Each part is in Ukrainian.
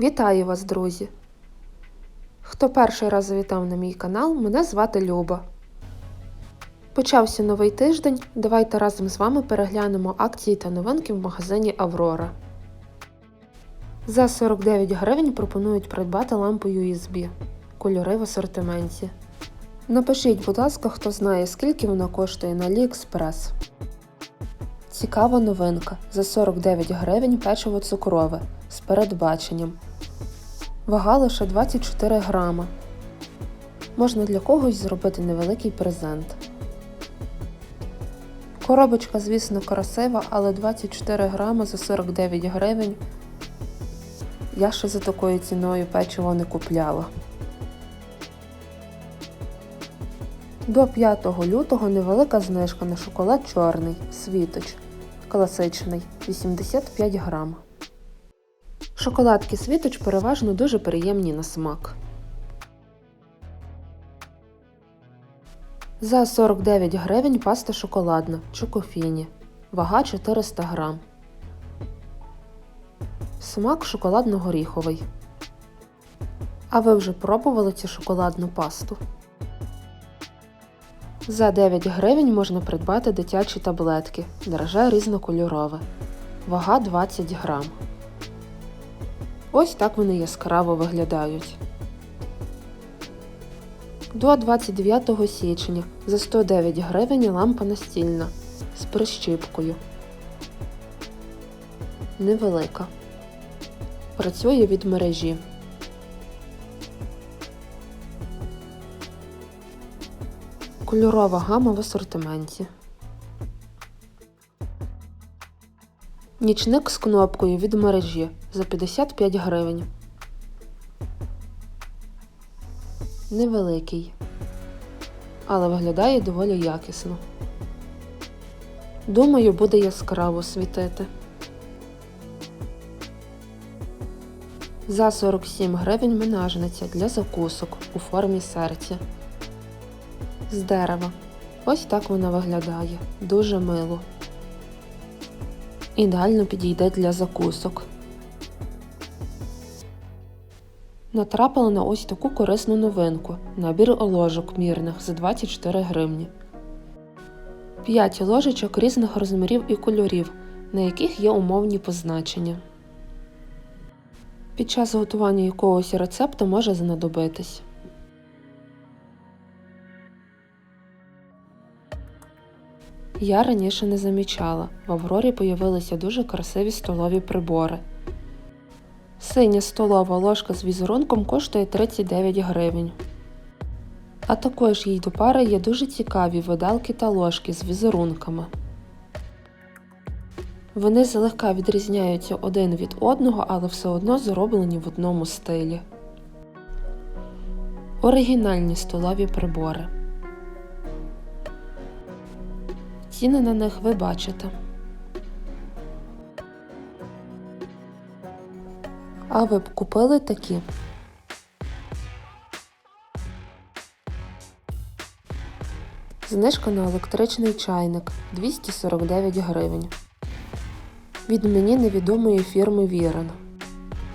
Вітаю вас, друзі! Хто перший раз завітав на мій канал, мене звати Люба. Почався новий тиждень. Давайте разом з вами переглянемо акції та новинки в магазині Аврора. За 49 гривень пропонують придбати лампу USB. Кольори в асортименті. Напишіть, будь ласка, хто знає, скільки вона коштує на AliExpress. Цікава новинка. За 49 гривень печиво цукрове з передбаченням. Вага лише 24 грама. Можна для когось зробити невеликий презент. Коробочка, звісно, красива, але 24 грама за 49 гривень. Я ще за такою ціною печиво не купляла. До 5 лютого невелика знижка на шоколад чорний, світоч, класичний 85 грам. Шоколадки світоч переважно дуже приємні на смак. За 49 гривень паста шоколадна Чокофіні. Вага 400 грам. Смак шоколадно-горіховий. А ви вже пробували цю шоколадну пасту? За 9 гривень можна придбати дитячі таблетки. Драже різнокольорове. Вага 20 грам. Ось так вони яскраво виглядають. До 29 січня за 109 гривень лампа настільна з прищіпкою. Невелика. Працює від мережі. Кольорова гама в асортименті. Нічник з кнопкою від мережі за 55 гривень. Невеликий, але виглядає доволі якісно. Думаю, буде яскраво світити. За 47 гривень менажниця для закусок у формі серця. З дерева. Ось так вона виглядає. Дуже мило. Ідеально підійде для закусок. Натрапила на ось таку корисну новинку. Набір ложок мірних за 24 гривні. 5 ложечок різних розмірів і кольорів, на яких є умовні позначення. Під час готування якогось рецепту може знадобитись. Я раніше не замічала. В Аврорі появилися дуже красиві столові прибори. Синя столова ложка з візерунком коштує 39 гривень. А також їй до пари є дуже цікаві виделки та ложки з візерунками. Вони злегка відрізняються один від одного, але все одно зроблені в одному стилі. Оригінальні столові прибори. Ціни на них ви бачите. А ви б купили такі? Знижка на електричний чайник 249 гривень. Від мені невідомої фірми Вірен.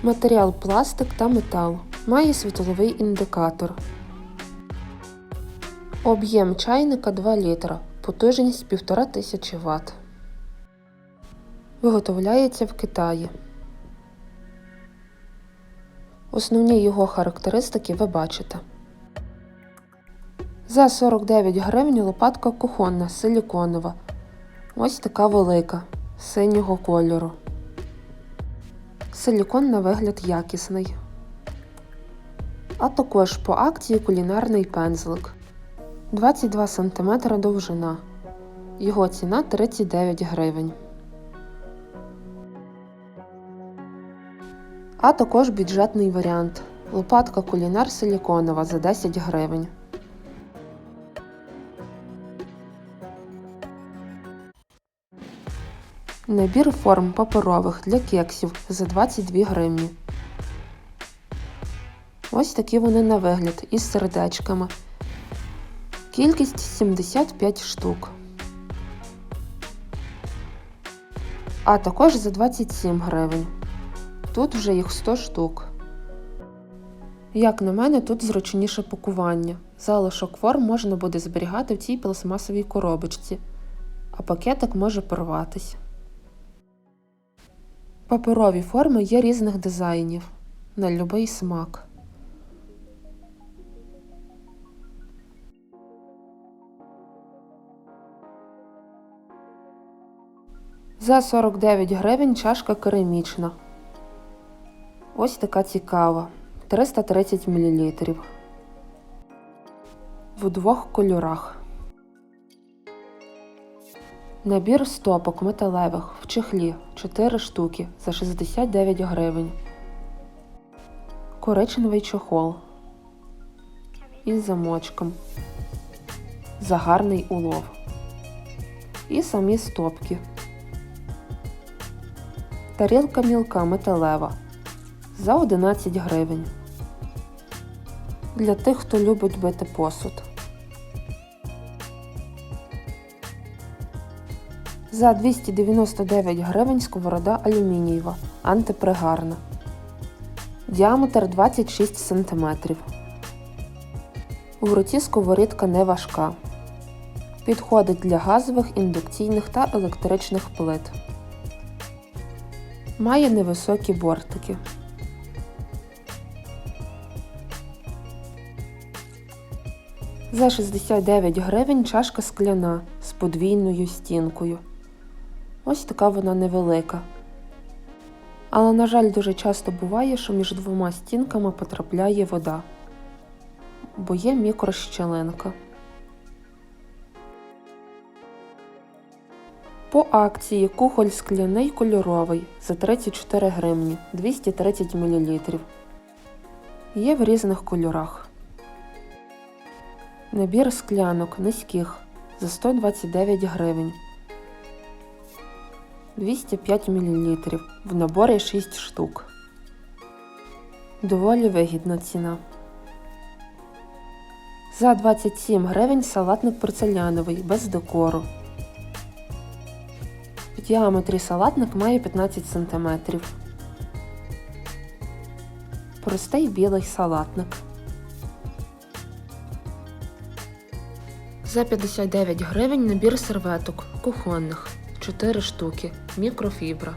Матеріал пластик та метал. Має світловий індикатор. Об'єм чайника 2 літра. Потужність 1500 Вт. Виготовляється в Китаї. Основні його характеристики ви бачите. За 49 гривень лопатка кухонна силіконова. Ось така велика, синього кольору. Силікон на вигляд якісний. А також по акції кулінарний пензлик. 22 см довжина. Його ціна 39 гривень. А також бюджетний варіант. Лопатка кулінар силіконова за 10 гривень. Набір форм паперових для кексів за 22 гривні. Ось такі вони на вигляд із сердечками. Кількість 75 штук. А також за 27 гривень. Тут вже їх 100 штук. Як на мене, тут зручніше пакування. Залишок форм можна буде зберігати в цій пластмасовій коробочці, а пакетик може порватись. Паперові форми є різних дизайнів на любий смак. За 49 гривень чашка керамічна. Ось така цікава. 330 мл. В двох кольорах. Набір стопок металевих в чехлі 4 штуки за 69 гривень. Коричневий чохол із замочком. За гарний улов. І самі стопки. Тарілка мілка металева за 11 гривень. Для тих, хто любить бити посуд. За 299 гривень сковорода алюмінієва, антипригарна. Діаметр 26 см. У руці сковорідка не важка. Підходить для газових, індукційних та електричних плит. Має невисокі бортики. За 69 гривень чашка скляна з подвійною стінкою. Ось така вона невелика. Але, на жаль, дуже часто буває, що між двома стінками потрапляє вода, бо є мікрощелинка. По акції кухоль скляний кольоровий за 34 гривні 230 мл. Є в різних кольорах. Набір склянок низьких за 129 гривень. 205 мл. В наборі 6 штук. Доволі вигідна ціна. За 27 гривень салатник порцеляновий без декору. В діаметрі салатник має 15 см. Простий білий салатник. За 59 гривень набір серветок кухонних 4 штуки, мікрофібра.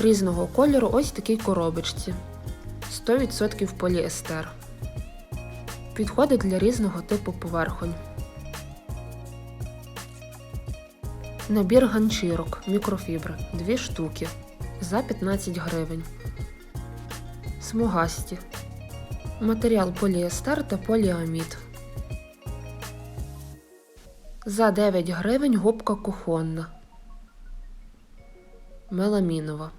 Різного кольору ось такій коробочці. 100% поліестер. Підходить для різного типу поверхонь. Набір ганчірок мікрофібри 2 штуки за 15 гривень. Смугасті. Матеріал поліестер та поліамід. За 9 гривень губка кухонна. Меламінова.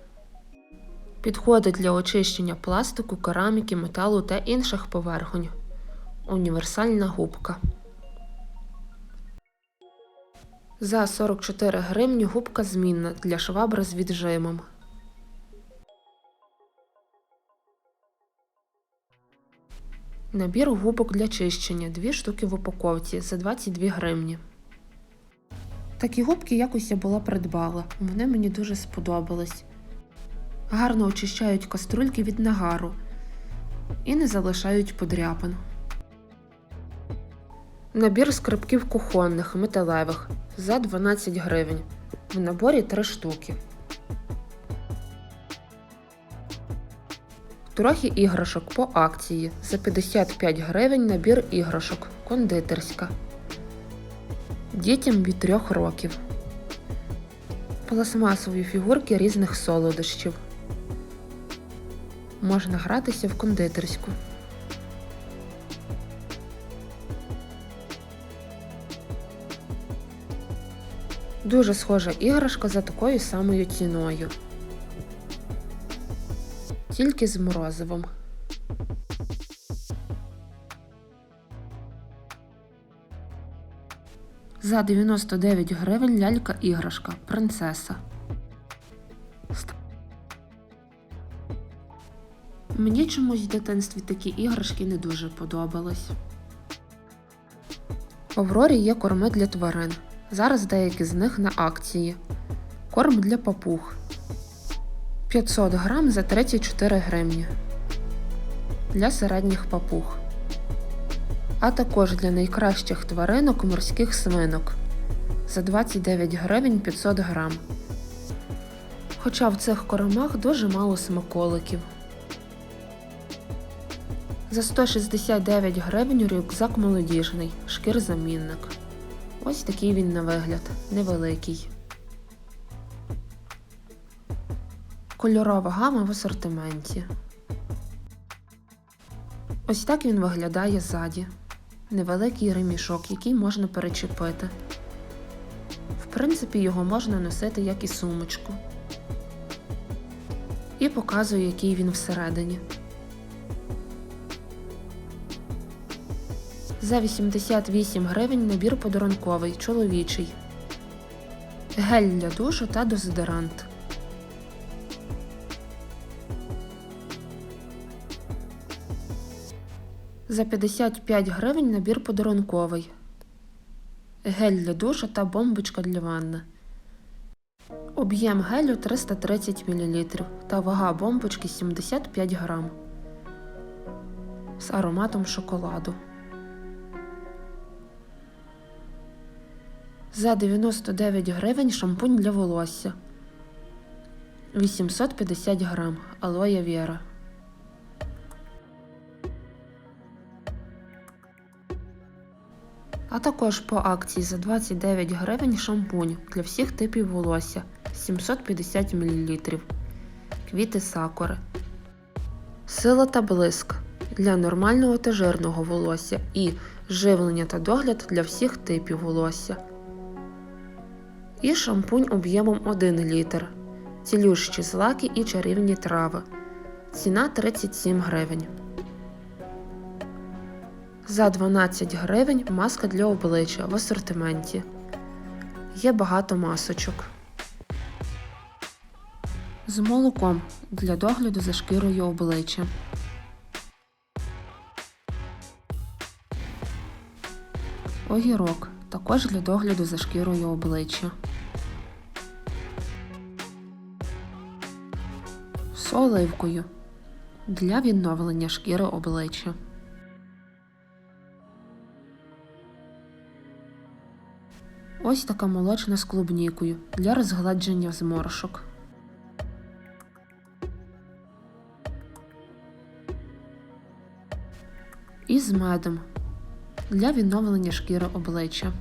Підходить для очищення пластику, кераміки, металу та інших поверхонь. Універсальна губка. За 44 гривні губка змінна для швабри з віджимом. Набір губок для чищення. Дві штуки в упаковці за 22 гривні. Такі губки якось я була придбала. Вони мені дуже сподобались. Гарно очищають каструльки від нагару і не залишають подряпин. Набір скрипків кухонних металевих за 12 гривень. В наборі 3 штуки. Трохи іграшок по акції. За 55 гривень набір іграшок. Кондитерська. Дітям від 3 років. Пластмасові фігурки різних солодощів. Можна гратися в кондитерську. Дуже схожа іграшка за такою самою ціною. Тільки з морозивом. За 99 гривень лялька іграшка принцеса. Мені чомусь в дитинстві такі іграшки не дуже подобались. В Аврорі є корми для тварин. Зараз деякі з них на акції. Корм для папуг. 500 грам за 34 гривні для середніх папуг, а також для найкращих тваринок морських свинок за 29 гривень 500 грам. Хоча в цих кормах дуже мало смаколиків. За 169 гривень рюкзак молодіжний, шкір-замінник. Ось такий він на вигляд, невеликий. Кольорова гама в асортименті. Ось так він виглядає ззаді. Невеликий ремішок, який можна перечепити. В принципі, його можна носити як і сумочку. І показую, який він всередині. За 88 гривень набір подарунковий, чоловічий. Гель для душу та дезодорант. За 55 гривень набір подарунковий. Гель для душу та бомбочка для ванни. Об'єм гелю 330 мл та вага бомбочки 75 грам. З ароматом шоколаду. За 99 гривень шампунь для волосся. 850 грам. Алоє Віра. А також по акції за 29 гривень шампунь для всіх типів волосся 750 мл. Квіти сакури. Сила та блиск для нормального та жирного волосся і живлення та догляд для всіх типів волосся. І шампунь об'ємом 1 літр. Цілющі злаки і чарівні трави. Ціна 37 гривень. За 12 гривень маска для обличчя в асортименті. Є багато масочок. З молоком для догляду за шкірою обличчя. Огірок також для догляду за шкірою обличчя. З оливкою для відновлення шкіри обличчя. Ось така молочна з клубнікою для розгладження зморшок. І з медом для відновлення шкіри обличчя.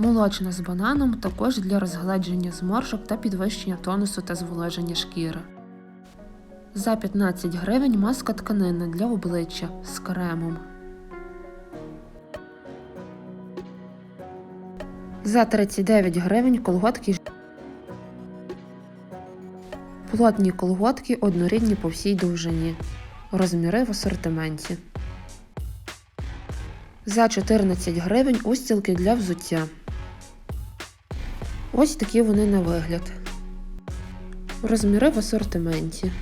Молочна з бананом також для розгладження зморшок та підвищення тонусу та зволоження шкіри. За 15 гривень маска тканинна для обличчя з кремом. За 39 гривень колготки Плотні колготки однорідні по всій довжині. Розміри в асортименті. За 14 гривень устілки для взуття. Ось такі вони на вигляд. Розміри в асортименті.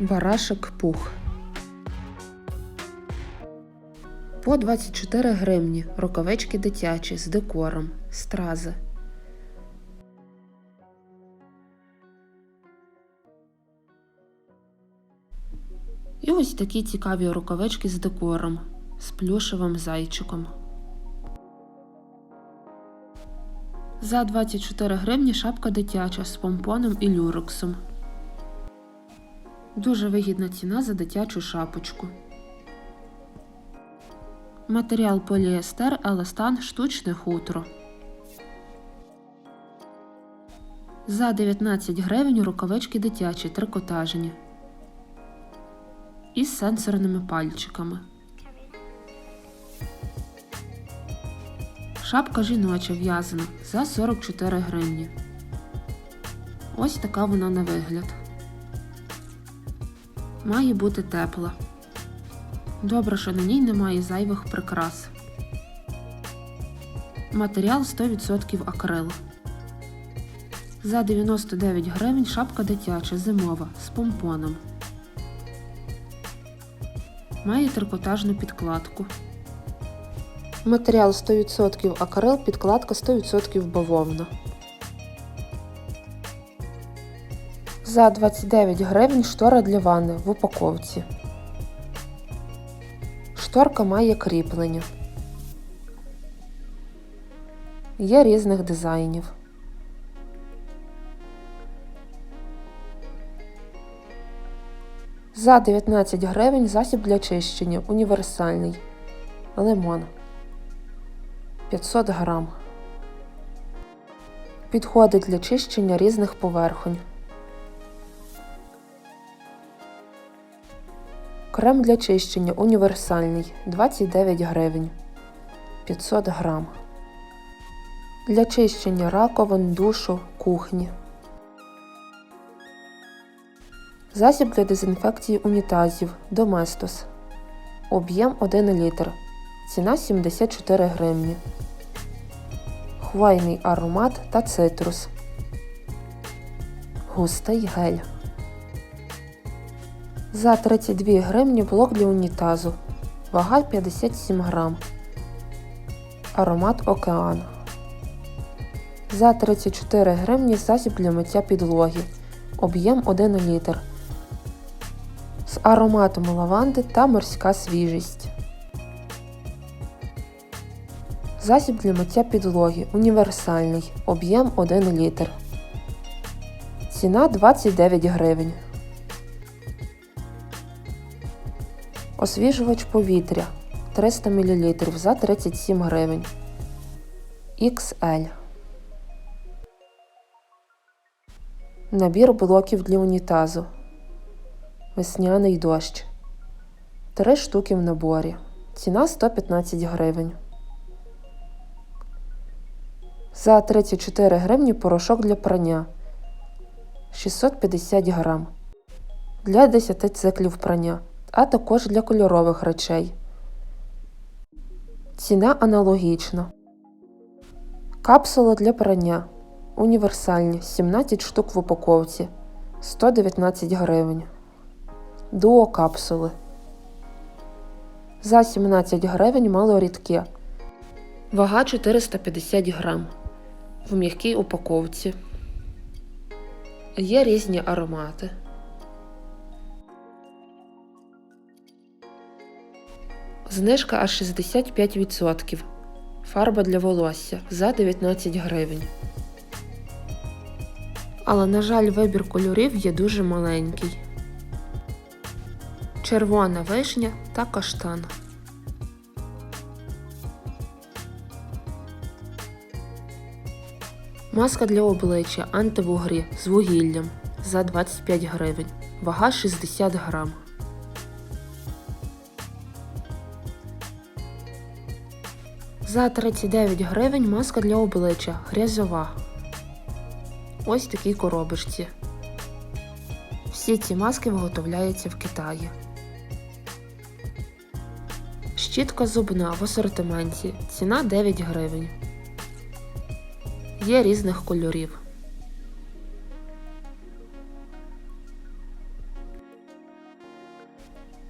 Барашек пух. По 24 гривні рукавички дитячі з декором, стрази. І ось такі цікаві рукавички з декором, з плюшевим зайчиком. За 24 гривні шапка дитяча з помпоном і люрексом. Дуже вигідна ціна за дитячу шапочку. Матеріал поліестер, еластан, штучне хутро. За 19 гривень рукавички дитячі трикотажні. Із сенсорними пальчиками. Шапка жіноча в'язана за 44 гривні. Ось така вона на вигляд. Має бути тепла. Добре, що на ній немає зайвих прикрас. Матеріал 100% акрил. За 99 гривень шапка дитяча зимова з помпоном. Має трикотажну підкладку. Матеріал 100% акрил, підкладка 100% бавовна. За 29 гривень штора для ванни в упаковці. Шторка має кріплення. Є різних дизайнів. За 19 гривень засіб для чищення універсальний. Лимон 500 грам. Підходить для чищення різних поверхонь. Крем для чищення універсальний 29 гривень 500 грам. Для чищення раковин, душу, кухні. Засіб для дезінфекції унітазів Доместос. Об'єм 1 літр. Ціна 74 гривні. Хвойний аромат та цитрус. Густий гель. За 32 гривні блок для унітазу. Вага 57 грам. Аромат океан. За 34 гривні засіб для миття підлоги. Об'єм 1 літр. З ароматом лаванди та морська свіжість. Засіб для миття підлоги. Універсальний. Об'єм 1 літр. Ціна 29 гривень. Освіжувач повітря 300 мл за 37 гривень. XL. Набір блоків для унітазу. Весняний дощ. Три штуки в наборі. Ціна 115 гривень. За 34 гривні порошок для прання 650 грам. Для 10 циклів прання, а також для кольорових речей. Ціна аналогічна. Капсули для прання. Універсальні 17 штук в упаковці 119 гривень. Дуо капсули. За 17 гривень малорідке. Вага 450 грам. В м'якій упаковці. Є різні аромати. Знижка аж 65%. Фарба для волосся за 19 гривень. Але, на жаль, вибір кольорів є дуже маленький. Червона вишня та каштан. Маска для обличчя антивугрі з вугіллям за 25 гривень. Вага 60 грам. За 39 гривень маска для обличчя грязьова. Ось такій коробочці. Всі ці маски виготовляються в Китаї. Щітка зубна в асортименті. Ціна 9 гривень. Є різних кольорів.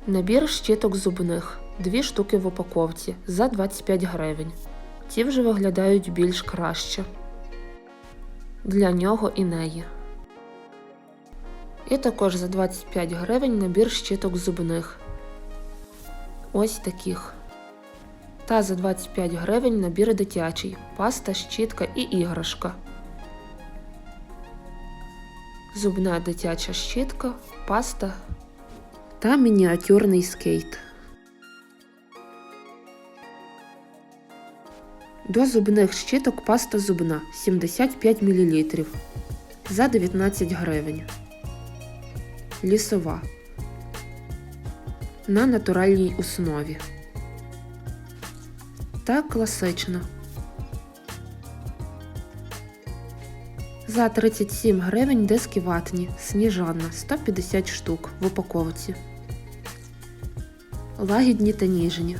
Набір щіток зубних. Дві штуки в упаковці за 25 гривень. Ті вже виглядають більш краще. Для нього і неї. І також за 25 гривень набір щіток зубних. Ось таких. Та за 25 гривень набір дитячий, паста, щітка і іграшка. Зубна дитяча щітка, паста та мініатюрний скейт. До зубних щіток паста зубна 75 мл за 19 гривень. Лісова на натуральній основі. Та класична. За 37 гривень диски ватні сніжана 150 штук в упаковці. Лагідні та ніжні.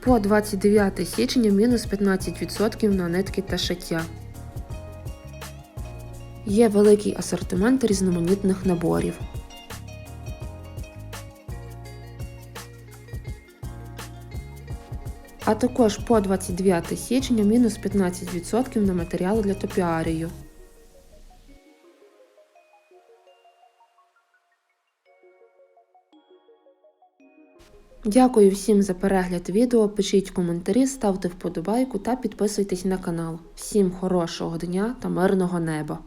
По 29 січня мінус 15% на нитки та шиття. Є великий асортимент різноманітних наборів. А також по 29 січня мінус 15% на матеріали для топіарію. Дякую всім за перегляд відео. Пишіть коментарі, ставте вподобайку та підписуйтесь на канал. Всім хорошого дня та мирного неба!